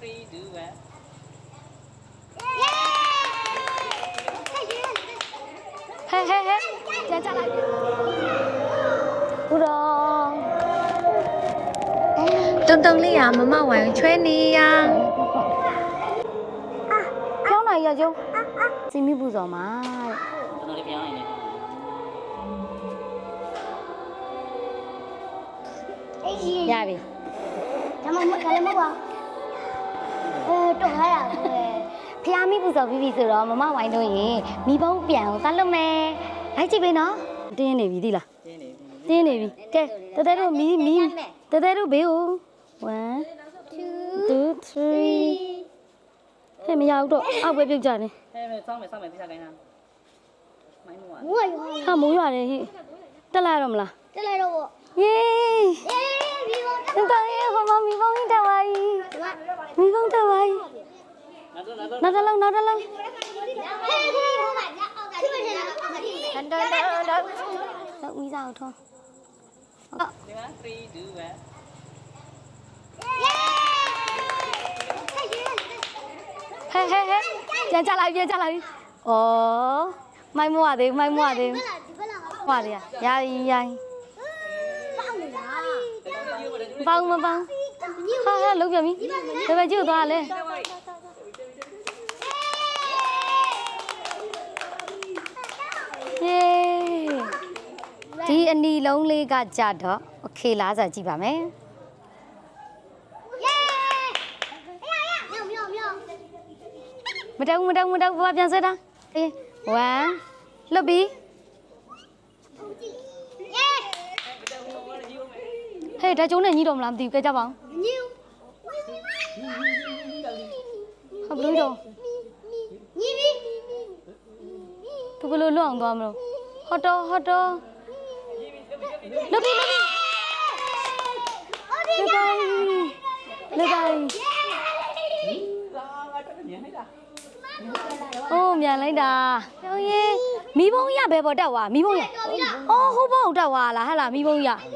three two one ဟဲဟဲဟဲကြကြလိုက်ဦးတော်တုံတုံလေးရမမဝိုင်ချွဲနေရကျောင်းနိုင်ရကျုံစီမီပူဇော်မှာကျွန်တော်လေးပြောင်း နေတယ်ရပြီဒါမှမကလည်းမဟုတ်ပါအဲတော့ဟာရပဲဖျားမီပူဇော်ပြီးပြီဆိုတော့မမဝိုင်းတို့ရင်မိဘုံပြန်အောင်သတ်လို့မယ်လိုက်ကြည့်ပေးနော်တင်းနေပြီသီလားတင်းနေပြီတင်းနေပြီကဲတတဲတို့မီးမီးတတဲတို့ဘေးကို1 2 3ဟဲ့မရဘူးတော့အောက်ပဲပြုတ်ကြတယ်ဟဲ့မဲစောင်းမယ်စောင်းမယ်တိကျခိုင်းတာမိုင်းမို့ဘူးရရောဟာမိုးရတယ်ဟိတက်လာရတော့မလားတက်လိုက်တော့ပေါ့ယေးအေးပြီးတော့တတရဲ့ဟိုမမီဘုံကြီးတက်ပါပြီမီဘုံတက်ပါပြီနောက်တော့နောက်တော့နောက်တစ်လုံးနောက်တစ်လုံးဟဲ့ဒီဟိုကညအောက်ကဒီမှာအောက်ကဒီတန်တန်တန်တန်တော့ဦးစားအောင်ထောဒီမှာ3 2 1ဟဲဟဲဟဲ ပြန်ချလိုက်ပြန်ချလိုက်ဩမိုင်းမွားသေးမိုင်းမွားသေးဒီဘက်လာမွားသေးရရရင်ရရင်ပေါက်နေတာပေါင်းမပေါင်း ဟာဟာလုံးပြန်ပြီဘယ်ဘက်ကျုပ်သွားလဲဟေးဒီအနီလုံးလေးကကြတော့โอเคလားဆိုကြည့်ပါမယ်မတောင်းမတောင်းမတောင်းဘာပြန်ဆွဲတာအေး1လွတ်ပြီ ဟဲ့ဓာတ်ကျုံးနဲ့ညီတော့မလားမသိဘူးကဲကြပါအောင်ညူဟာဘလို့တော့ညီပြီသူဘလို့လွတ်အောင်သွားမလို့ဟော်တော်ဟော်တော်လွတ်ပြီလွတ်ပြီလွတ်ပါလွတ်ပါအိုးမြန်လိုက်တာကျောင်းရေမီးဘုံရဘယ်ပေါ်တက်ွာမီးဘုံရအော်ဟိုဘုံတက်ွာလားဟဲ့လားမီးဘုံရ